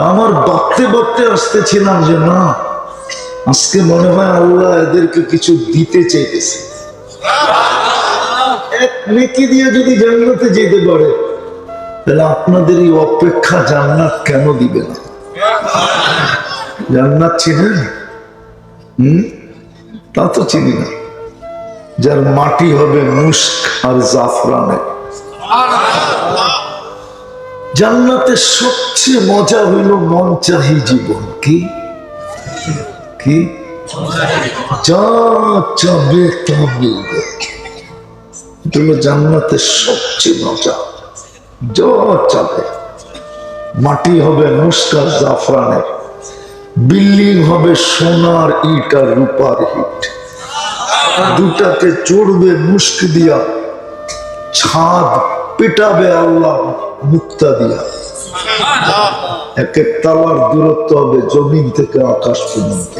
আমার ভাবতে ভাবতে আসতেছিলাম যে না, আজকে মনে হয় আল্লাহ এদেরকে কিছু দিতে চাইতেছে। এক নেকি দিয়ে যদি জান্নাতে যেতে পারে, তাহলে আপনাদের এই অপেক্ষা জান্নাত কেন দিবে না? জান্নাত চিনেন হম? তা তো চিনি না। যার মাটি হবে মুস্ক আর জাফরানে জান্নাতের সবচেয়ে মজা হইল মন চাহি জীবন। কি? কি? চাবে তা মিলবে এটা জান্নাতের সবচেয়ে মজা। চাবে মাটি হবে মুস্কার জাফরানের, বিল্ডিং হবে সোনার ইট আর রূপার ইট দুটাকে চড়বে মুস্ক দিয়া ছাদ পেটাবে আল্লাহ মুক্তা দিয়া। এক এক তলার দূরত্ব হবে জমিন থেকে আকাশ পর্যন্ত।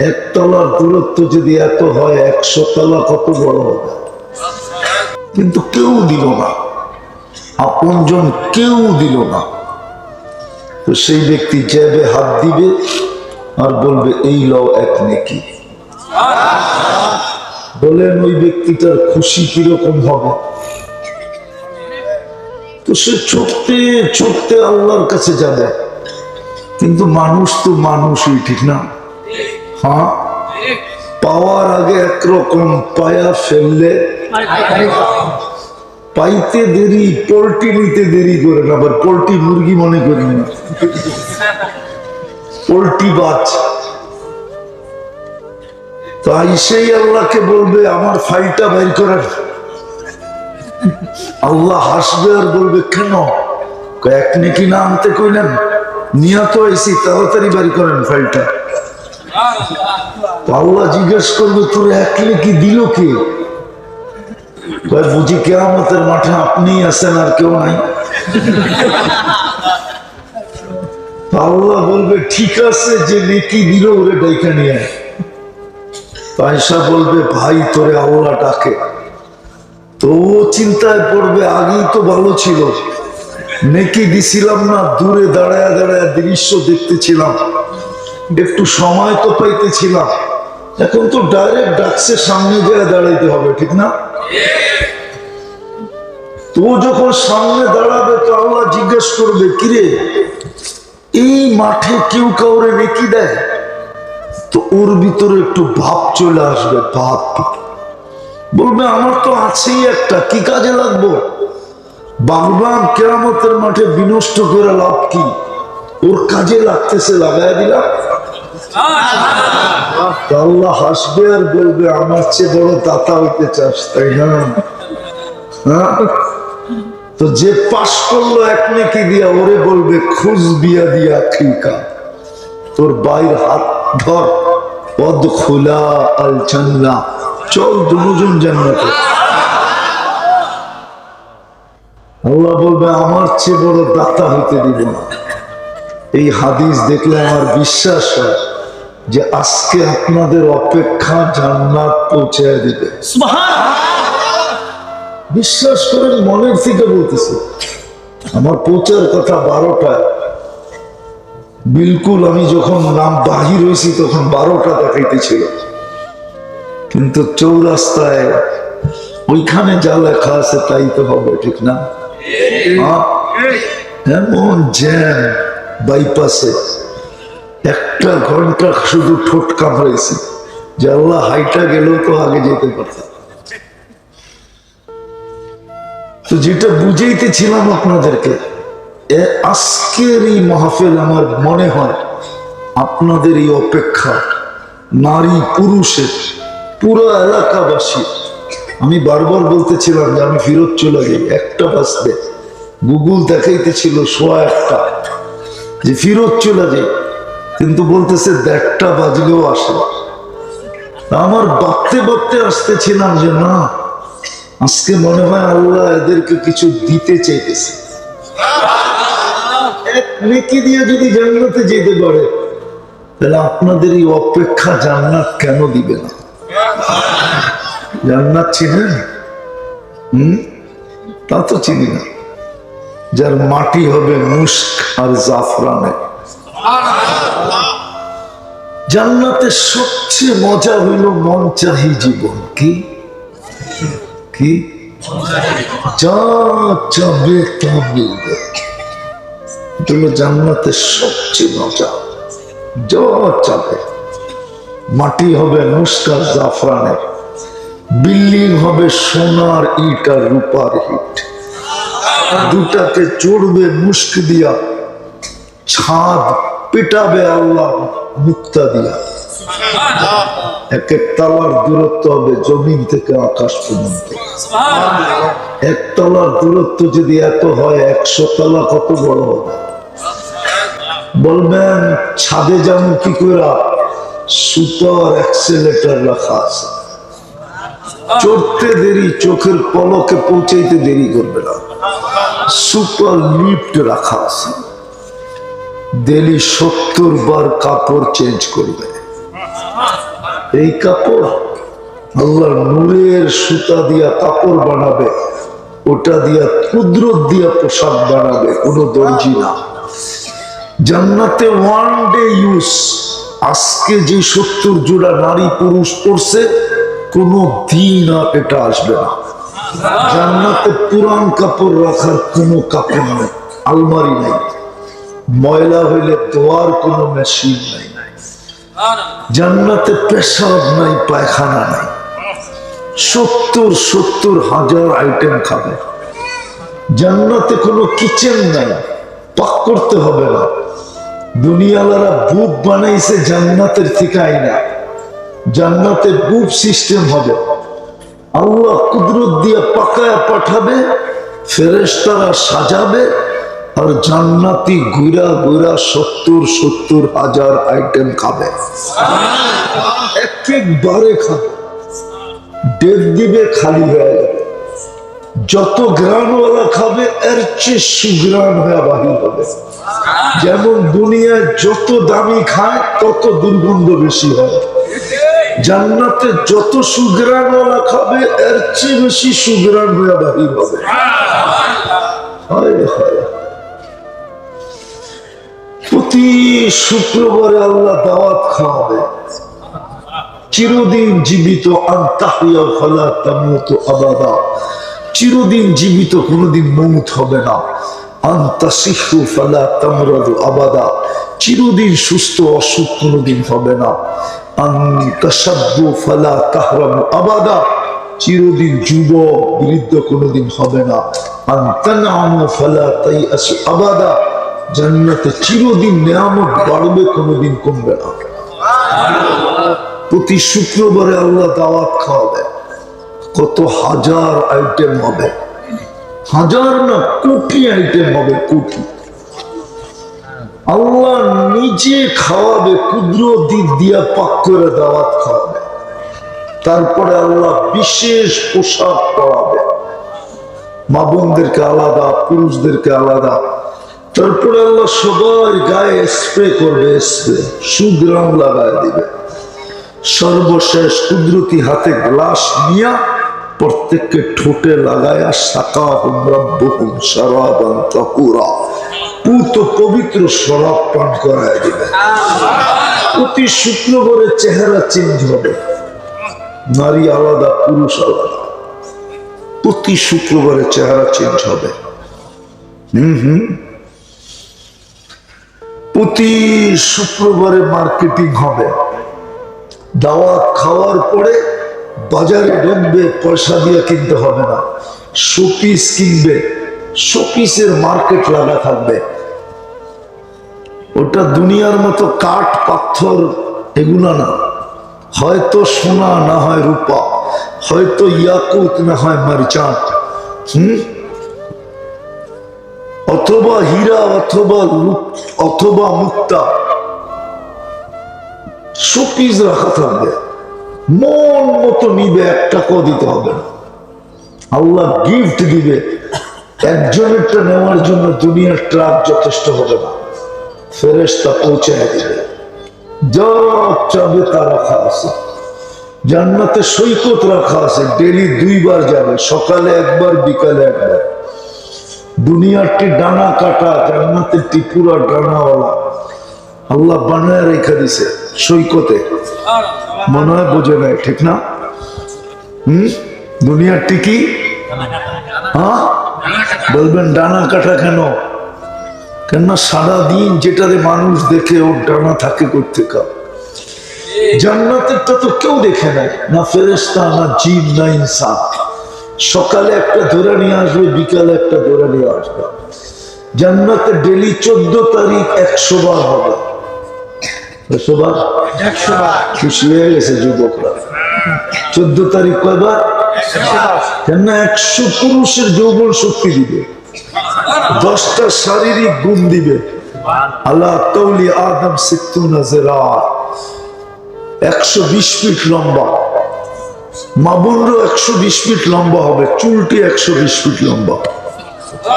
এক তলার দূরত্ব যদি এত হয় একশো তলা কত বড় হবে? কিন্তু কেউ দিল না। আপনজন কেউ দিল না। তো সেই ব্যক্তি যাবে হাত দিবে আর বলবে এই লও এক নেকি। বলেন ওই ব্যক্তিটার খুশি কীরকম হবে? তো সে ছুটতে ছুটতে আল্লাহর কাছে যাবে। কিন্তু মানুষ তো মানুষই, ঠিক না? হ্যাঁ? পাওয়ার আগে একরকম পায়া ফেললে, পাইতে দেরি, পোল্ট্রি নিতে দেরি করে না, আবার পোল্ট্রি মুরগি মনে করি না। পোল্ট্রি বাচ তো আইসেই আল্লাহকে বলবে, আমার ফাইলটা বের করেন আল্লাহ হাসবে আর বলবে, কেন? এক নাকি না আনতে কইলেন? নিয়ে তো এসি তাড়াতাড়ি বাড়ি করেন ফাইলটা। আল্লাহ জিজ্ঞেস করবে, তোর এক নাকি দিল কে? বুঝি কেয়ামতের মাঠে আপনি আছেন আর কেউ নাই। আল্লাহ বলবে, ঠিক আছে, যে নেকি দিল ওরে ডাইকা নিয়ে আয়সা বলবে, ভাই, তোরে আল্লাহ ডাকে। তো চিন্তায় পড়বে, আগেই তো ভালো ছিল। নেকি দিছিলাম না, দূরে দাঁড়ায় দাঁড়ায় দৃশ্য দেখতেছিলাম। একটু সময় তো পাইতেছিলাম। এখন তো ডাইরেক্ট ডাকছে, সামনে গিয়ে দাঁড়াইতে হবে, ঠিক না? তো যখন সামনে দাঁড়াবে তো আল্লাহ জিজ্ঞেস করবে, কিরে, এই মাঠে কেউ কাউরে নেকি দেয়? তো ওর ভিতরে একটু ভাব চলে আসবে, ভাব। বলবে, আমার তো আছেই একটা, কি কাজে লাগবো? বাগবান কেরামতের মাঠে বিনষ্ট করে লাভ কি? ওর কাজে লাগতেছে লাগাই দিলাম। হ্যাঁ? তো যে পাশ করল এক নেকি দিয়া, ওরে বলবে খুশ বিয়া দিয়া ঠিকা তোর বাইর হাত ধর, পদ খোলা আল জান্না চল দুজন জান্নাতে। আল্লাহ বলবে আমার চেয়ে বড় দাতা হইতে দিব না। এই হাদিস দেখলে আমার বিশ্বাস হয় যে আজকে আপনাদের অপেক্ষা জান্নাত পৌঁছায় দিবে। বিশ্বাস করেন মনের থেকে বলতেছে আমার পৌঁছার কথা বারোটায়। বিলকুল আমি যখন নাম বাহির হয়েছি তখন বারোটা দেখাইতেছিল। কিন্তু চৌরাস্তায় ওইখানে যা লেখা আছে তাই তো হবে, ঠিক না? এমন জ্যাম বাইপাসে। একটা ঘণ্টা শুধু ঠোঁট কামড়েছে যে আল্লাহ হাইটা গেলেও তো আগে যেতে পারতাম। তো যেটা বুঝাইতেছিলাম আপনাদেরকে আজকের এই মাহফিল আমার মনে হয় আপনাদের এই অপেক্ষা নারী পুরুষের পুরো এলাকাবাসী। আমি বারবার বলতেছিলাম যে আমি ফেরত চলে যাই, একটা বাঁচতে গুগল দেখাইতেছিল সোয়া একটা। যে ফিরত চলে যাই, কিন্তু বলতেছে দেড়টা বাজলেও আসে। আমার বাড়তে বাড়তে আসতেছিলাম যে না, আজকে মনে হয় আল্লাহ এদেরকে কিছু দিতে চাইতেছে। এক নেকি দিয়ে যদি জান্নাতে যেতে পারে, তাহলে আপনাদের এই অপেক্ষা জান্নাত কেন দিবে না? জান্নাত চিনেন হম? তা তো চিনি না। যার মাটি হবে মুস্ক আর জাফরানে। জান্নাতের সবচেয়ে মজা হইল মন চাহি জীবন। কি? কি? যা সবচেয়ে মজা। যা চাবে। মাটি হবে মুস্কার জাফরানের, বিল্ডিং হবে সোনার ইট আর রূপার ইট দুটাকে চড়বে মুস্ক দিয়া, ছাদ পেটাবে আল্লাহ মুক্তা দিয়া। এক এক তলার দূরত্ব হবে জমিন থেকে আকাশ পর্যন্ত। এক দূরত্ব যদি এত হয়, একশো তলা কত বড় হবে? বলবেন, ছাদে যেমন কি করে সুপার অ্যাক্সেলেটার রাখা আছে। চড়তে দেরি, চোখের পলকে পৌঁছাইতে দেরি করবে না। সুপার লিফট রাখা আছে। ডেলি সত্তর বার কাপড় চেঞ্জ করবে। এই কাপড় আল্লাহ নূরের সুতা দিয়া কাপড় বানাবে, ওটা দিয়া কুদরত দিয়া পোশাক বানাবে, কোনো দর্জি না। জান্নাতে ওয়ান ডে ইউজ আজকে যে সত্তর জোড়া নারী পুরুষ পড়ছে, কোনো দিন আর এটা আসবে না। জান্নাতে পুরান কাপড় রাখার কোনো কাপড় নেই, আলমারি নাই। ময়লা হইলে ধোয়ার কোনো মেশিন নাই। জান্নাতে পেশাব নাই, পায়খানা নাই। সত্তর সত্তর হাজার আইটেম খাবে। জান্নাতে কোনো কিচেন নাই, পাক করতে হবে না। দুনিয়ালারা বুপ বানাইছে জান্নাতের থেকে আইনা জান্নাতে বুপ সিস্টেম হবে। আল্লাহ কুদরত দিয়ে পাকায় পাঠাবে ফেরেশতারা সাজাবে আর জান্নাতি গুইরা গুইরা সত্তর সত্তর হাজার আইটেম খাবে। এক একবারে খাবে। ডেট দিবে খালি হয়ে যাবে যত গ্রানওয়ালা খাবে, এর চেয়ে সুগ্রান হয়ে বাহির হবে। যেমন দুনিয়ায় যত দামি খায়, তত দুর্গন্ধ বেশি হয়। জান্নাতে যত সুগ্রানওয়ালা খাবে, এর চেয়ে বেশি সুগ্রান হয়ে বাহির হবে। প্রতি শুক্রবারে আল্লাহ দাওয়াত খাওয়াবে। চিরদিন জীবিত আন্তাহিয়া ফলা তামুত আবাদা। চিরদিন জীবিত, কোনোদিন মৌত হবে না। আন্তা শিশু ফালা তামরাদ আবাদা। চিরদিন সুস্থ, অসুখ কোনোদিন হবে না। ফালা আবাদা। চিরদিন যুবক, বৃদ্ধ কোনোদিন হবে না। ফালা তাই আসু আবাদা। জান্নাতে চিরদিন বাড়বে, কোনোদিন কমবে না। প্রতি শুক্রবারে আল্লাহ দাওয়াত খাওয়াবে কত হাজার আইটেম হবে। হাজার না কোটি আইটেম হবে, কোটি। আল্লাহ নিজে খাওয়াবে ক্ষুদ্র দিক দিয়া পাক করে দাওয়াত খাওয়াবে। তারপরে আল্লাহ বিশেষ পোশাক পরাবে। মা বোনদেরকে আলাদা, পুরুষদেরকে আলাদা। তারপরে আল্লাহ সবার গায়ে স্প্রে করবে স্প্রে সুগ্রাম লাগায় দিবে। সর্বশেষ কুদরতি হাতে গ্লাস নিয়া প্রত্যেককে ঠোঁটে লাগায়া সাকা হুম রব্বহুম শরাবান তাহুরা পুত পবিত্র শরাব পান করায় দিবে। প্রতি শুক্রবারে চেহারা চেঞ্জ হবে। নারী আলাদা, পুরুষ আলাদা। প্রতি শুক্রবারে চেহারা চেঞ্জ হবে। হুম হুম। প্রতি শুক্রবারে মার্কেটিং হবে। দাওয়াত খাওয়ার পরে বাজারে ঢুকবে পয়সা দিয়ে কিনতে হবে না। শোপিস কিনবে। শোপিসের মার্কেট লাগা থাকবে। ওটা দুনিয়ার মতো কাঠ, পাথর এগুলা না। হয়তো সোনা, না হয় রূপা। হয়তো ইয়াকুত, না হয় মারচাঁদ। হুম? অথবা হীরা, অথবা অথবা মুক্তা। শোপিস রাখা থাকবে। মন মতো নিবে এক টাকাও দিতে হবে না। আল্লাহ গিফট দিবে। একজনেরটা নেওয়ার জন্য দুনিয়ার ট্রাক যথেষ্ট হবে না। ফেরেস্তা পৌঁছায় দিবে। যা চাবে তা রাখা আছে। জান্নাতে সৈকত রাখা আছে। ডেলি দুইবার যাবে, সকালে একবার, বিকালে একবার। দুনিয়ারটি ডানা কাটা জান্নাতের টিপুরা ডানাওয়ালা। আল্লাহ বানায় রেখে দিছে সৈকতে। মনে হয় বোঝে নেয়, ঠিক না? হুম? দুনিয়ার টিকি? হ্যাঁ? বলবেন, ডানা কাটা কেন? কেননা সারাদিন যেটাতে মানুষ দেখে ওর ডানা থাকে করতে কাপ জান্নাতেরটা তো কেউ দেখে নাই না ফেরেস্তা না জিন, না ইনসান। সকালে একটা ধরে নিয়ে আসবে, বিকালে একটা ধরে নিয়ে আসবে। জান্নাতে ডেলি চোদ্দ তারিখ একশো বার হবে। একশো বার খুশি হয়ে গেছে যুবকরা। চোদ্দ তারিখ কয়বার? কেন একশো পুরুষের যৌবন শক্তি দিবে। দশটা শারীরিক গুণ দিবে। আল্লাহ তৌলি আদম একশো বিশ ফিট লম্বা। মাবুনরও একশো বিশ ফিট লম্বা হবে। চুলটি একশো বিশ ফিট লম্বা।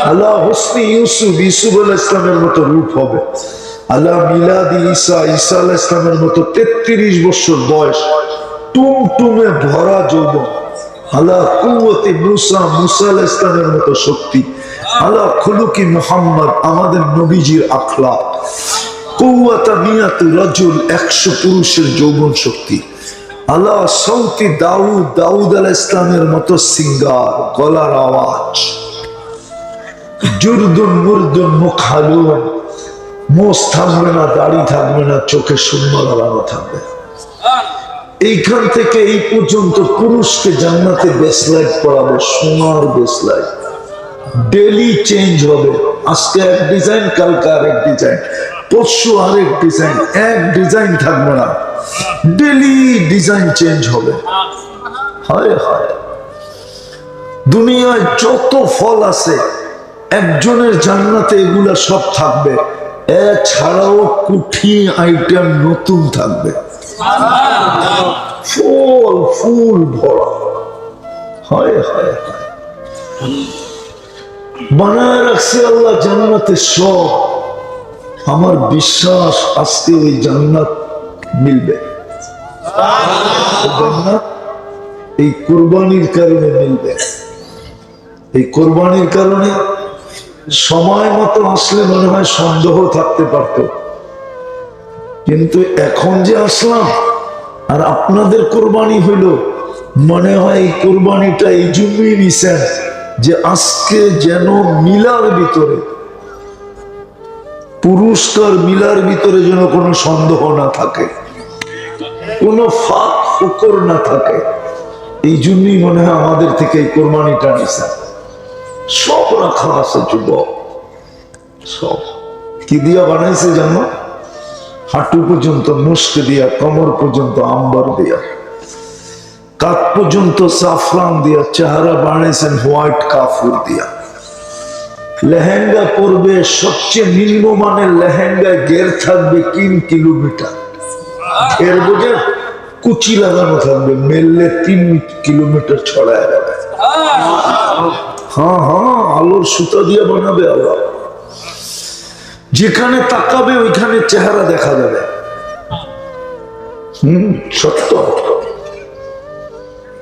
আল্লাহ হোসনি ইউসুফ ইউসুফ আল ইসলামের মতো রূপ হবে। আল্লাহ মিলাদি ঈসা ঈসা আল ইসলামের মতো তেত্রিশ বছর বয়স টুমটুমে ভরা যৌবন, আল্লাহ কুয়তে মুসা মুসা আল ইসলামের মতো শক্তি, আল্লাহ খুলুকি মোহাম্মদ, আমাদের নবীজির আখলা কৌয়াতা মিয়াতু রাজুল একশো পুরুষের যৌবন শক্তি, আল্লাহ সৌতি দাউদ দাউদ আল ইসলামের মতো সিঙ্গার, গলার আওয়াজ। জুরদুন মুরদুন মুখ হালুন মোষ থাকবে না, দাড়ি থাকবে না, চোখে শূন্য লাগানো থাকবে এইখান থেকে এই পর্যন্ত পুরুষকে জান্নাতে বেসলাইট পড়াবে সোনার বেসলাইট ডেলি চেঞ্জ হবে। আজকে এক ডিজাইন কালকে আরেক ডিজাইন পরশু আরেক ডিজাইন এক ডিজাইন থাকবে না। ডেলি ডিজাইন চেঞ্জ হবে। হায় হায়। দুনিয়ায় যত ফল আছে, একজনের জান্নাতে এগুলা সব থাকবে। এছাড়াও কুঠি আইটেম নতুন থাকবে। ফুল ফুল ভরা। হয় হয় বানায় রাখছে আল্লাহ জান্নাতে সব। আমার বিশ্বাস আজকে ওই জান্নাত মিলবে। জান্নাত এই কোরবানির কারণে মিলবে। এই কোরবানির কারণে সময় মতো আসলে মনে হয় সন্দেহ থাকতে পারত। কিন্তু এখন যে আসলাম, আর আপনাদের কোরবানি হইল, মনে হয় এই কোরবানিটা এই জন্যই নিছেন যে আজকে যেন মিলার ভিতরে পুরস্কার মিলার ভিতরে যেন কোনো সন্দেহ না থাকে, কোনো ফাঁক ফুকর না থাকে। এই জন্যই মনে হয় আমাদের থেকে এই কোরবানিটা নিছেন। সব রাখা আছে, যুবক। সব। কি দিয়া বানাইছে জানো? হাঁটু পর্যন্ত মুস্ক দিয়া, কমর পর্যন্ত আম্বার দিয়া। কাত পর্যন্ত সাফরান দিয়া, চেহারা বানাইছেন হোয়াইট কাফুর দিয়া। লেহেঙ্গা পরবে, সবচেয়ে নিম্নমানের লেহেঙ্গায় গের থাকবে তিন কিলোমিটার। এর বোঝে? কুচি লাগানো থাকবে, মেললে তিন কিলোমিটার ছড়ায় যাবে। হ্যাঁ হ্যাঁ আলোর সুতা দিয়ে বানাবে আল্লাহ। যেখানে তাকাবে, ওইখানে চেহারা দেখা যাবে। হম, সত্য।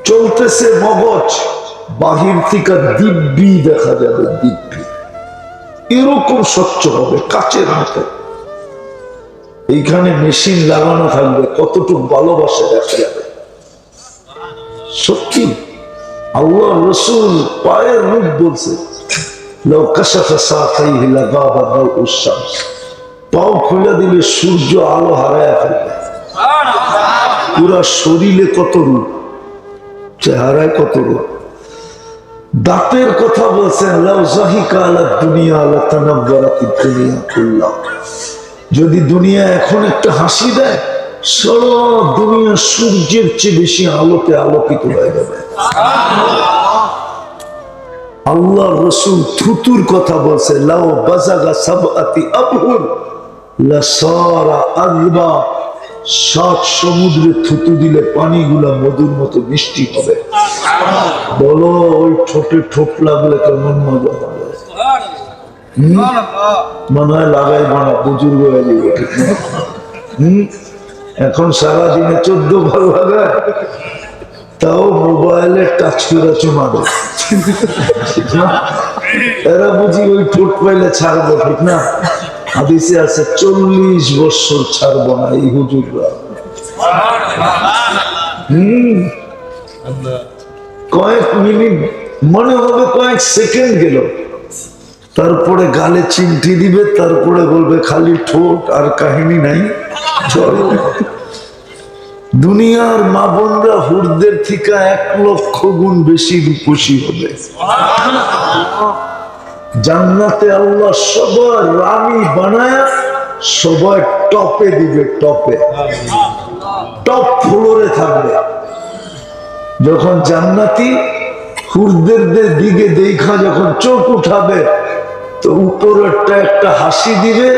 চলতেছে মগজ, বাহির থেকে দিব্যি দেখা যাবে, দিব্যি। এরকম স্বচ্ছ হবে, কাচের মতো। এইখানে মেশিন লাগানো থাকবে, কতটুকু ভালোবাসা দেখা যাবে। সত্যি। আল্লাহ রসুল পায়ের রূপ বলছে পাও খুলে দিলে সূর্য আলো হারায় ফেলবে। পুরা শরীরে কত রূপ, চেহারায় কত রূপ। দাঁতের কথা বলছেন যদি দুনিয়া এখন একটা হাসি দেয় সব দুনিয়া সূর্যের চেয়ে বেশি আলোতে আলোকিত হয়ে যাবে। আল্লাহ রসুল থুতুর কথা বলছে, লাও বাজাগা সাবআতি আবহুর লাসারা আযবা সাত সমুদ্রে থুতু দিলে পানিগুলা মধুর মতো মিষ্টি হবে। বলো, ওই ঠোঁটে ঠোঁট লাগলে কেমন মজা হবে মনে হয় লাগাই মানা বুজুর্গ হয়ে এখন সারাদিনে চোদ্দ বার লাগায় তাও মোবাইলে টাচ করে না? এরা বুঝি ওই ঠোঁট পাইলে ছাড়বো, ঠিক না? হাদিসে আছে, চল্লিশ বছর ছাড়বো না, এই হুজুররা। হম। কয়েক মিনিট, মনে হবে কয়েক সেকেন্ড গেল। তারপরে গালে চিমটি দিবে, তারপরে বলবে খালি ঠোঁট আর কাহিনী নাই চলো দুনিয়ার মা বোনরা হুরদের থেকে এক লক্ষ গুণ বেশি রূপসী হবে। জান্নাতে আল্লাহ সবার রানী বানায় সবাই টপে দিবে, টপে। টপ ফ্লোরে থাকবে। যখন জান্নাতি হুরদের দিকে দেখা যখন চোখ উঠাবে, তো উপরেরটা একটা হাসি দিবে।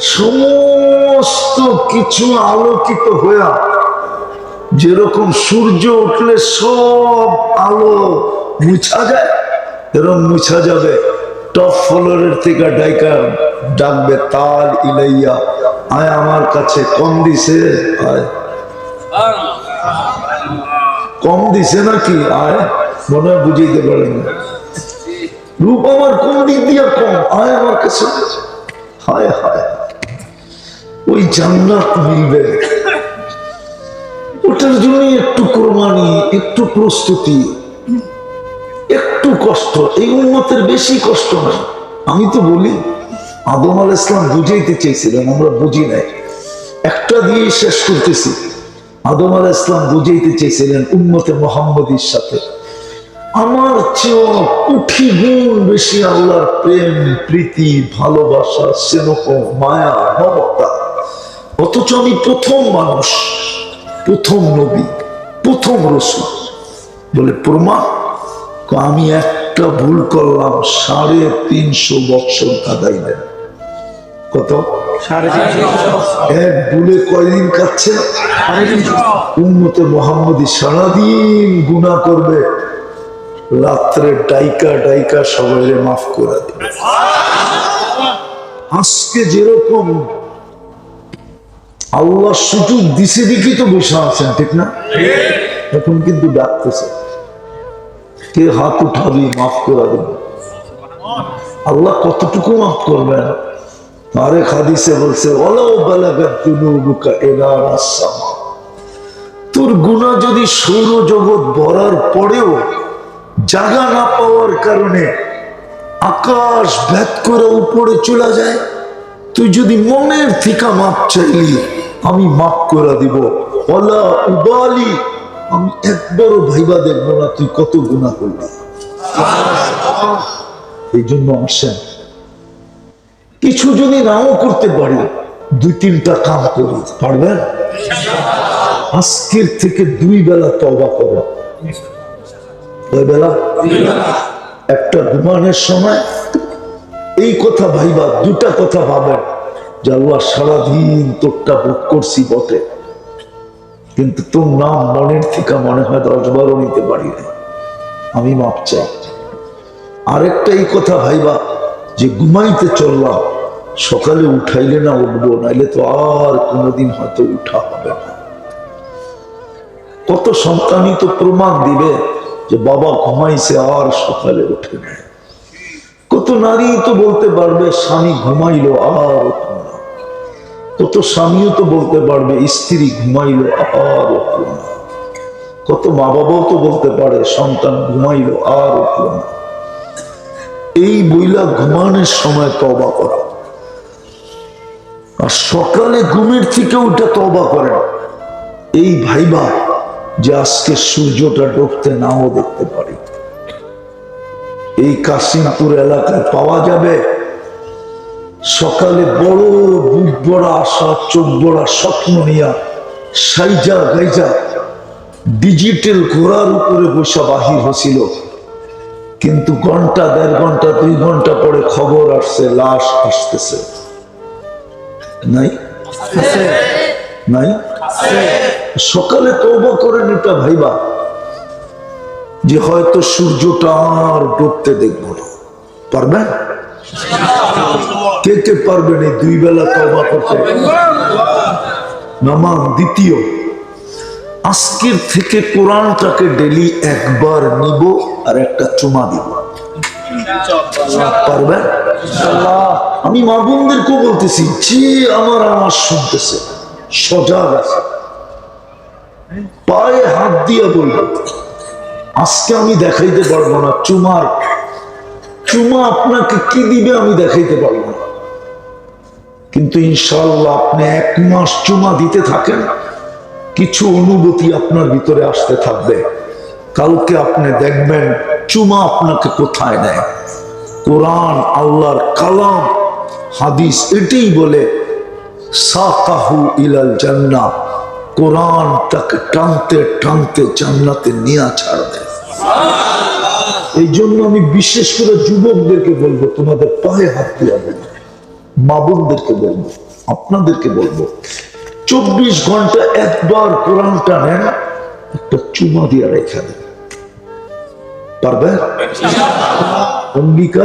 সমস্ত কিছু আলোকিত হইয়া যেরকম সূর্য উঠলে সব আলো মুছা যায় এরকম মুছা যাবে। টপ ফ্লোরের থেকে ডাইকা ডাকবে তার ইলাইয়া, আয় আমার কাছে, কম দিছে কম দিছে নাকি? আয়, মনে হয় বুঝাইতে পারেন রূপ আমার কোন দিক দিয়ে কম? আয় আমার কাছে। হায় হায়। ওই জান্নাত মিলবে। ওটার জন্য একটু কোরবানি, একটু প্রস্তুতি, একটু কষ্ট, এই উন্মতের বেশি কষ্ট নাই। আমি তো বলি, আদম আল ইসলাম বুঝাইতে চেয়েছিলেন, আমরা বুঝি নাই। একটা দিয়ে শেষ করতেছি। আদম আল ইসলাম বুঝাইতে চেয়েছিলেন উন্মতে মোহাম্মদীর সাথে। আমার চেয়েও কোটি গুণ বেশি আল্লাহর প্রেম, প্রীতি, ভালোবাসা, স্নেহ, মায়া, মমতা। অথচ আমি প্রথম মানুষ। প্রথম নবী প্রথম রসুল। বলে প্রমা আমি একটা ভুল করলাম সাড়ে তিনশো বৎসর কাদাইলেন কত? এক ভুলে কয়দিন কাচ্ছে উন্মতে মোহাম্মদী সারাদিন গুণা করবে। রাত্রে ডাইকা ডাইকা সবাই মাফ করে দেবে। আজকে যেরকম আল্লাহ সুযোগ দিছে দিকে তো বসে আছেন, ঠিক না? এখন কিন্তু ডাকতেছে। কে হাত উঠাবি, মাফ করে দেবে আল্লাহ কতটুকু মাফ করবেন? আরে খাদিসে বলছে তোর গুণা যদি সৌরজগৎ ভরার পরেও জায়গা না পাওয়ার কারণে আকাশ ভেদ করে উপরে চলে যায়, তুই যদি মনের থিকা মাপ চাইলি আমি মাপ করে দিব। ওলা উবালি, আমি একবারও ভাইবা দেখব না তুই কত গুণা করলি এই জন্য আসেন। কিছু যদি নাও করতে পারি, দুই তিনটা কাম করি, পারবেন? আজকের থেকে দুই বেলা তবা করো। বেলা? একটা ঘুমানোর সময় এই কথা ভাইবা, দুটা কথা ভাবেন। যে আল্লাহ সারাদিন তোরটা ভোগ করছি বটে। কিন্তু তোর নাম মনের থেকে মনে হয় দশ বারো নিতে পারি না আমি মাপ চাই। আরেকটা এই কথা ভাইবা, যে ঘুমাইতে চললাম, সকালে উঠাইলে না উঠবো, নাইলে তো আর কোনোদিন হয়তো উঠা হবে না। কত সন্তানই তো প্রমাণ দিবে যে বাবা ঘুমাইছে আর সকালে উঠে না কত নারী তো বলতে পারবে, স্বামী ঘুমাইলো আর না কত স্বামীও তো বলতে পারবে, স্ত্রী ঘুমাইলো আর উঠল না কত মা বাবাও তো বলতে পারে, সন্তান ঘুমাইলো আর উঠল না এই বইলা ঘুমানোর সময় তবা করা। আর সকালে ঘুমের থেকে উঠে তবা করেন এই ভাইবা যে আজকে সূর্যটা ডুবতে নাও দেখতে পারি। এই কাশিমপুর এলাকায় পাওয়া যাবে সকালে বড় বুক বড়া আশা চোখ বড়া স্বপ্ন নিয়া সাইজা গাইজা ডিজিটাল ঘোড়ার উপরে বসা বাহির হছিল কিন্তু ঘণ্টা দেড় ঘণ্টা দুই ঘণ্টা পরে খবর আসছে লাশ আসতেছে। নাই? নাই? সকালে তৌবা করেন এটা ভাইবা যে হয়তো সূর্যটা আর ডুবতে দেখব না। পারবেন? কে কে পারবেন এই দুই বেলা তবা করতে? নামান দ্বিতীয়, আজকের থেকে কোরআনটাকে ডেলি একবার নিব আর একটা চুমা দিব। পারবেন আমি মা বোনদেরকেও বলতেছি, যে আমার আমার শুনতেছে, সজাগ আছে। পায়ে হাত দিয়ে বলব, আজকে আমি দেখাইতে পারব না, চুমার চুমা আপনাকে কি দিবে আমি দেখাইতে পারব না। কিন্তু ইনশাল্লাহ আপনি এক মাস চুমা দিতে থাকেন, কিছু অনুভূতি আপনার ভিতরে আসতে থাকবে। কালকে আপনি দেখবেন চুমা আপনাকে কোথায় নেয়। কোরআন, আল্লাহর কালাম, হাদিস, এটাই বলে, সাকাহু ইলাল জান্নাহ, কোরআন তাকে টানতে টানতে জান্নাতে নিয়ে ছাড়বে। এই জন্য আমি বিশেষ করে যুবকদেরকে বলব, তোমাদের পায়ে হাত দিয়ে মা বোনদেরকে বলব, আপনাদেরকে বলব, চব্বিশ ঘণ্টা একবার কোরআনটা নেন একটা চুমা দিয়ে রেখে দেন। পারবে? অম্বিকা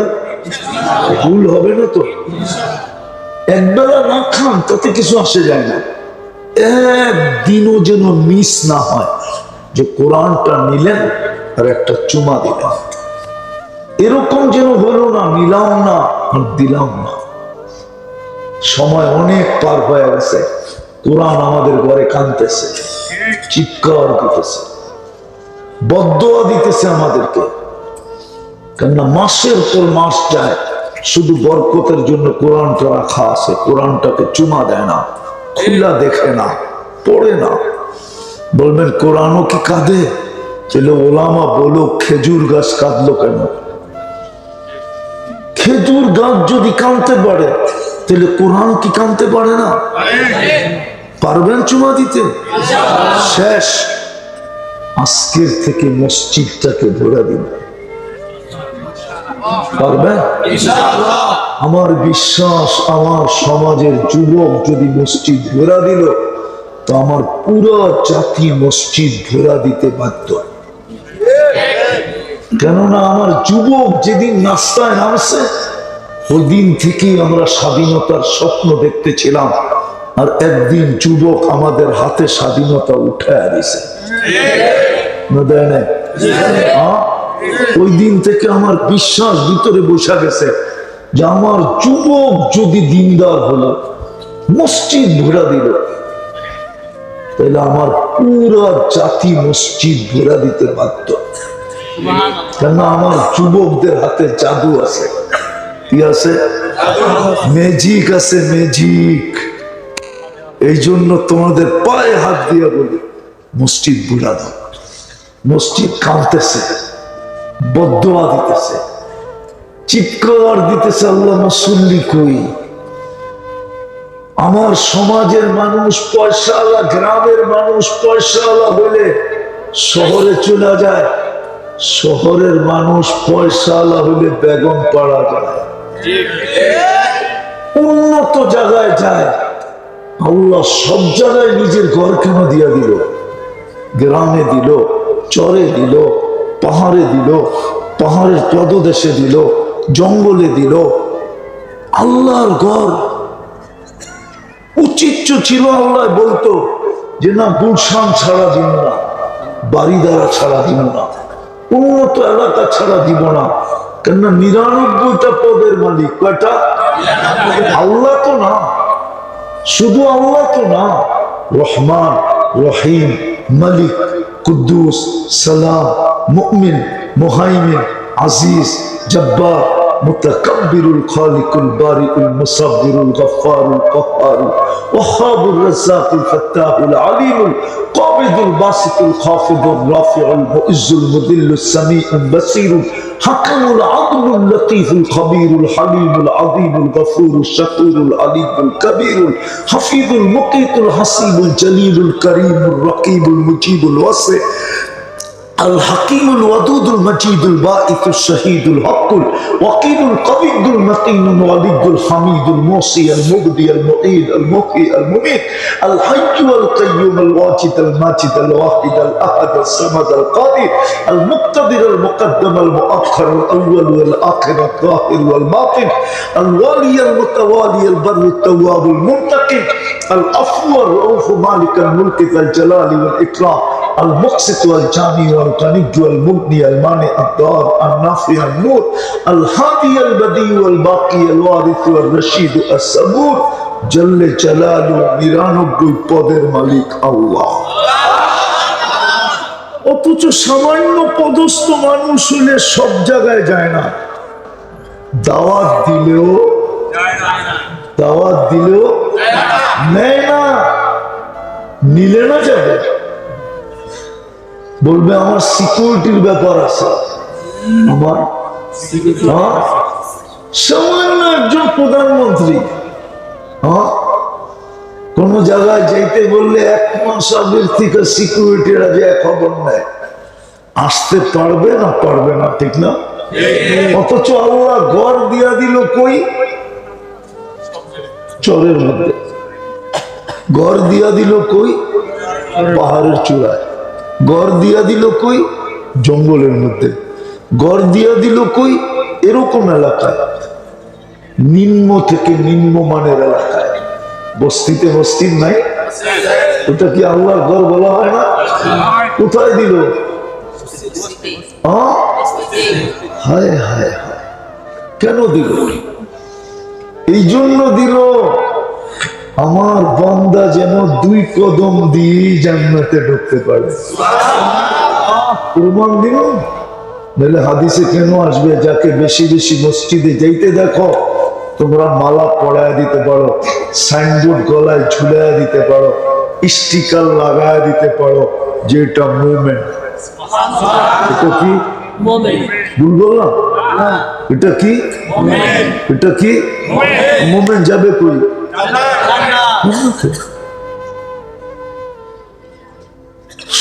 ভুল হবে না তো? একবেলা না খান, তাতে কিছু আসে যায় না। একদিনও যেন মিস না হয় যে কোরআনটা নিলেন আর একটা চুমা দিলেন। এরকম যেন হলো না, নিলাম না, আর দিলাম না। সময় অনেক পার হয়ে গেছে। কোরআন আমাদের ঘরে কানতেছে চিৎকার দিতেছে, বদোয়া দিতেছে আমাদেরকে। কেননা মাসের পর মাস যায়, শুধু বরকতের জন্য কোরআনটা রাখা আছে, কোরআনটাকে চুমা দেয় না খুলা দেখে না, পড়ে না। বলবেন, কোরআনও কি কাঁদে? তাহলে ওলামা বলো খেজুর গাছ কাঁদলো কেন? খেজুর গাছ যদি কাঁদতে পারে, তাহলে কোরআন কি কাঁদতে পারে না? পারবেন চুমা দিতে? শেষ। আজকের থেকে মসজিদটাকে ভরে দিন। পারবেন? আমার বিশ্বাস, আমার সমাজের যুবক যদি মসজিদ ঘেরা দিল, তো আমার পুরো জাতি মসজিদ ঘেরা দিতে বাধ্য। কেননা আমার যুবক যেদিন নাস্তায় নামছে ওই দিন থেকেই আমরা স্বাধীনতার স্বপ্ন দেখতেছিলাম আর একদিন যুবক আমাদের হাতে স্বাধীনতা উঠে দিছে? ওই দিন থেকে আমার বিশ্বাস ভিতরে বসা গেছে যে আমার যুবক যদি দিনদার হলো, মসজিদ ঘোরা দিল। তাহলে আমার পুরো জাতি মসজিদ ঘোরা দিতে বাধ্য। কেন আমার যুবকদের হাতে জাদু আছে। কি আছে? ম্যাজিক আছে, ম্যাজিক। এই জন্য তোমাদের পায়ে হাত দিয়ে বলি, মসজিদ বুড়া দাও। মসজিদ কাঁদতেছে বদোয়া দিতেছে। চিৎকার দিতেছে, আল্লাহ মুসল্লি কই? আমার সমাজের মানুষ পয়সাওয়ালা, গ্রামের মানুষ পয়সাওয়ালা হলে শহরে চলে যায়। শহরের মানুষ পয়সাওয়ালা হলে বেগম পাড়া যায়। উন্নত জায়গায় যায়। সব জায়গায় নিজের ঘর কেন দিয়া দিল। গ্রামে দিল, চরে দিল, পাহাড়ে দিল, পাহাড়ের পদদেশে দিল, জঙ্গলে দিল। আল্লাহর ঘর। উচিত ছিল আল্লাহ বলতো যে, না, গুলশান ছাড়া দিন না বাড়িদারা ছাড়া দিন না। উন্নত এলাকা ছাড়া দিব না। কেননা নিরানব্বইটা পদের মালিক। কয়টা? আল্লাহ তো না। শুধু আল্লাহ তো না। রহমান, রহিম, মালিক, কুদ্দুস, সালাম, মুমিন, মুহাইমিন, আজিজ, জব্বার। متكبر الخالق البارئ المصبر الغفار القهار وهاب الرزاق الفتاح العليم القابض الباسط الخافض الرافع المؤز المذل السميع البصير حكم العدل اللطيف الخبير الحليم العظيم الغفور الشكور العليم الكبير الحفيظ المقيت الحسيب الجليل الكريم الرقيب المجيب الواسع الحكيم الودود المجيد البائث الشهيد الحق الوكيل القوي المتين الولي الحميد الموصي المبدي المعيد المحيي المميت الحي والقيوم الواجد الماجد الواحد الأحد الصمد القادر المقتدر المقدم المؤخر الأول والآخر الظاهر والباطن الوالي المتوالي البر التواب المنتقم العفو الرؤوف مالك الملك ذا الجلال والإكرام المقسط والجامع والغني والمغني المانع الضار النافع النور الهادي البديع والباقي الوارث والرشيد الصبور জল্লে জালালু নিরানব্বই পদের মালিক আল্লাহ অথচ সামান্য পদস্থ মানুষ হলে সব জায়গায় যায় না দাওয়াত দিলেও দাওয়াত দিলেও নেয় না নিলে না যাবে বলবে, আমার সিকিউরিটির ব্যাপার আছে। আমার হ্যাঁ? সামান্য একজন প্রধানমন্ত্রী হ্যাঁ? কোন জায়গায় যাইতে বললে এক মাস আগের থেকে সিকিউরিটিরা যে খবর নেয়, আসতে পারবে না পারবে না, ঠিক না? অথচ আল্লাহ ঘর দিয়া দিল কই? চরের মধ্যে। ঘর দিয়া দিল কই? পাহাড়ের চূড়ায়। ঘর দিয়া দিল কই? জঙ্গলের মধ্যে। গড় দিয়া দিল কই? এরকম এলাকায়। নিম্ন থেকে নিম্ন মানের এলাকায়। বস্তিতে মসজিদ নাই। ওটা কি আল্লাহর ঘর বলা হয় না? কোথায় দিল? হায় হায় হায়। কেন দিল? এই জন্য দিল? আমার বান্দা যেন দুই কদম দিয়ে জান্নাতে ঢুকতে পারে। প্রমাণ দিল নাহলে হাদিসে কেন আসবে? যাকে বেশি বেশি মসজিদে যাইতে দেখো তোমরা মালা পড়ায় দিতে পারো সাইনবোর্ড গলায় ঝুলায় দিতে পারো স্টিকার লাগায় দিতে পারো যে এটা মুভমেন্ট এটা কি? ভুল বললাম? এটা কি? এটা কি? মুভমেন্ট যাবে কই?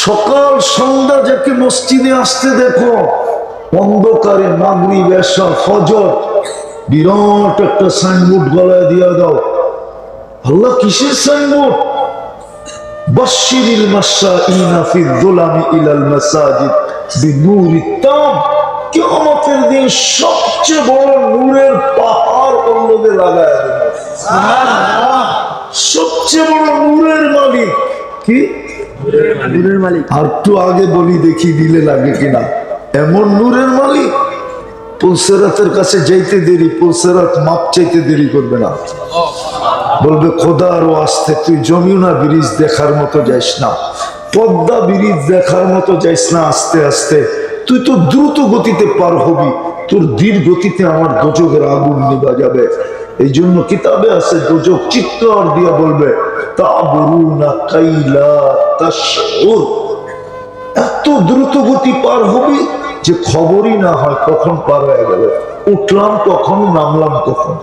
সকাল সন্ধ্যা যাকে মসজিদে আসতে দেখো, অন্ধকারে মাগরি, বেশা, ফজর, বিরাট একটা সাইনবোর্ড গলায় দিয়া দাও। আল্লাহ কিসের সাইনবোর্ড সবচেয়ে বড় নূরের পাহাড় অন্যদের লাগায় সবচেয়ে বড় নূরের মালিক। কি? নূরের মালিক। আর একটু আগে বলি দেখি দিলে লাগে কিনা। এমন নূরের মালিক পুলসেরাতের কাছে যাইতে দেরি পুলসেরাত মাপ চাইতে দেরি করবে না। বলবে খোদা আরও আসতে তুই ব্রিজ দেখার মতো যাইস না। পদ্মা ব্রিজ দেখার মতো যাইস না আস্তে আস্তে। তুই তো দ্রুত গতিতে পার হবি তোর ধীর গতিতে আমার দোজকের আগুন নিবা যাবে। এই জন্য কিতাবে আছে দোজক চিৎকার দিয়ে বলবে এত দ্রুত গতি পার হবি যে খবরই না হয় কখন পার হয়ে গেল উঠলাম কখন, নামলাম কখন।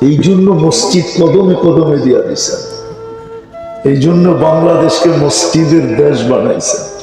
এই জন্য মসজিদ কদমে কদমে দিয়া দিছেন। এই জন্য বাংলাদেশকে মসজিদের দেশ বানাইছেন।